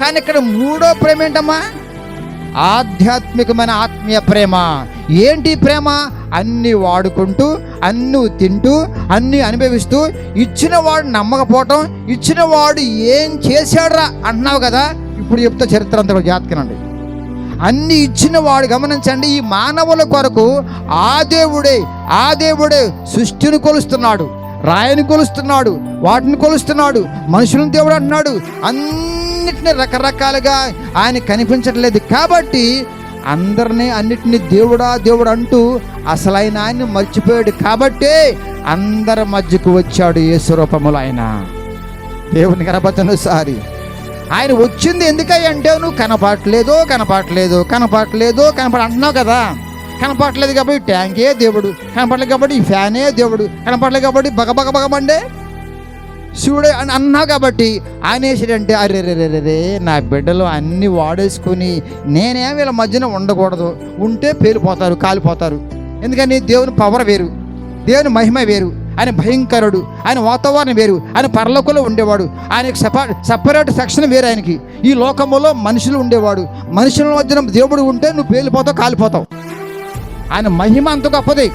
కానీ ఇక్కడ మూడో ప్రేమ ఏంటమ్మా? ఆధ్యాత్మికమైన ఆత్మీయ ప్రేమ. ఏంటి ప్రేమ? అన్ని వాడుకుంటూ అన్నీ తింటూ అన్ని అనుభవిస్తూ ఇచ్చిన వాడు నమ్మకపోవటం ఇచ్చిన వాడు ఏం చేశాడురా అంటున్నావు కదా? ఇప్పుడు చెప్తే చరిత్ర అంతా జాతకనండి అన్ని ఇచ్చిన వాడు గమనించండి ఈ మానవుల కొరకు ఆ దేవుడే ఆ దేవుడే సృష్టిని కొలుస్తున్నాడు. రాయని కొలుస్తున్నాడు వాటిని కొలుస్తున్నాడు మనుషులను దేవుడు అంటున్నాడు. అన్నిటిని రకరకాలుగా ఆయన కనిపించట్లేదు కాబట్టి అందరినీ అన్నిటిని దేవుడా దేవుడు అంటూ అసలైన ఆయన్ని మర్చిపోయాడు కాబట్టే అందరి మధ్యకు వచ్చాడు యేసురూపములు ఆయన. దేవుని కనపడను సారి. ఆయన వచ్చింది ఎందుకయ్యంటే నువ్వు కనపడట్లేదో కనపడట్లేదు కనపడట్లేదో కనపడ అంటున్నావు కదా. కనపడలేదు కాబట్టి ట్యాంకే దేవుడు. కనపడలేదు కాబట్టి ఈ ఫ్యానే దేవుడు. కనపడలేదు కాబట్టి బగ బగ బగమండే శివుడే అని అన్నావు కాబట్టి ఆయన వేసాడంటే అరే రే రే రే నా బిడ్డలు అన్నీ వాడేసుకొని నేనేం వీళ్ళ మధ్యన ఉండకూడదు. ఉంటే పేలిపోతారు కాలిపోతారు. ఎందుకని? దేవుని పవర్ వేరు. దేవుని మహిమ వేరు. ఆయన భయంకరుడు. ఆయన వాతావరణం వేరు. ఆయన పరలోకంలో ఉండేవాడు. ఆయన సెప సపరేట్ సెక్షన్ వేరు ఆయనకి. ఈ లోకంలో మనుషులు ఉండేవాడు. మనుషుల మధ్యన దేవుడు ఉంటే నువ్వు పేలిపోతావు కాలిపోతావు. ఆయన మహిమ అంత గొప్పది.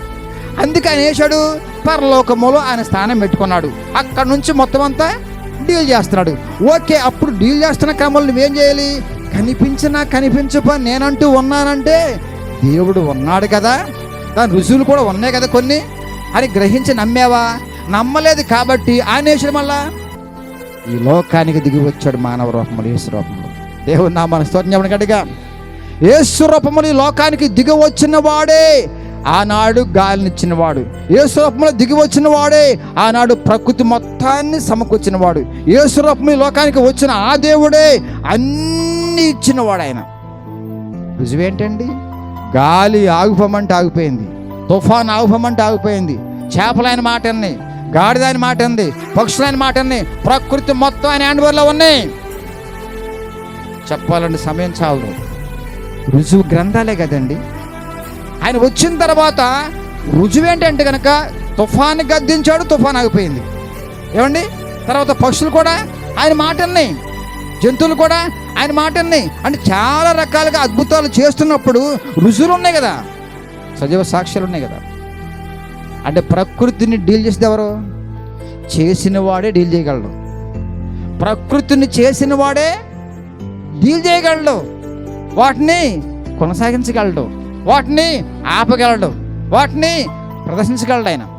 అందుకే ఆయన వేశాడు పరలోకములో ఆయన స్థానం పెట్టుకున్నాడు. అక్కడ నుంచి మొత్తం అంతా డీల్ చేస్తున్నాడు. ఓకే అప్పుడు డీల్ చేస్తున్న క్రమంలో నువ్వేం చేయాలి? కనిపించినా కనిపించప నేనంటూ ఉన్నానంటే దేవుడు ఉన్నాడు కదా. దాని రుజువులు కూడా ఉన్నాయి కదా కొన్ని. అని గ్రహించి నమ్మేవా? నమ్మలేదు కాబట్టి ఆయన వేసాడు మళ్ళా ఈ లోకానికి దిగి వచ్చాడు మానవ రూపములు యేసు రూపంలో. దేవుడు నా మన స్తోత్రం గట్టిగా ఏసురూపములు ఈ లోకానికి దిగి వచ్చిన వాడే. ఆనాడు గాలినిచ్చినవాడు వాడు దిగి వచ్చిన వాడే. ఆనాడు ప్రకృతి మొత్తాన్ని సమకూర్చిన వాడు. ఈ లోకానికి వచ్చిన ఆ దేవుడే అన్ని ఇచ్చినవాడు ఆయన రుజువేంటండి? గాలి ఆగిపోమంటే ఆగిపోయింది. తుఫాన్ ఆగిపోమంటే ఆగిపోయింది. చేపలైన మాట అన్ని గాడిదాని మాట ఉంది పక్షులైన మాట అన్ని ప్రకృతి మొత్తం ఆయన హ్యాండ్వర్లో ఉన్నాయి. చెప్పాలంటే సమయం చాలు రుజువు గ్రంథాలే కదండి. ఆయన వచ్చిన తర్వాత రుజువు ఏంటంటే కనుక తుఫాన్ గద్దించాడు తుఫాన్ ఆగిపోయింది. ఏమండి? తర్వాత పక్షులు కూడా ఆయన మాటల్ని జంతువులు కూడా ఆయన మాటల్ని అంటే చాలా రకాలుగా అద్భుతాలు చేస్తున్నప్పుడు రుజువులు ఉన్నాయి కదా. సజీవ సాక్ష్యాలు ఉన్నాయి కదా. అంటే ప్రకృతిని డీల్ చేసేది ఎవరు? చేసిన వాడే డీల్ చేయగలడు. ప్రకృతిని చేసిన వాడే డీల్ చేయగలడు. వాటిని కొనసాగించగలడు. వాటిని ఆపగలడు. వాటిని ప్రదర్శించగలడు ఆయన.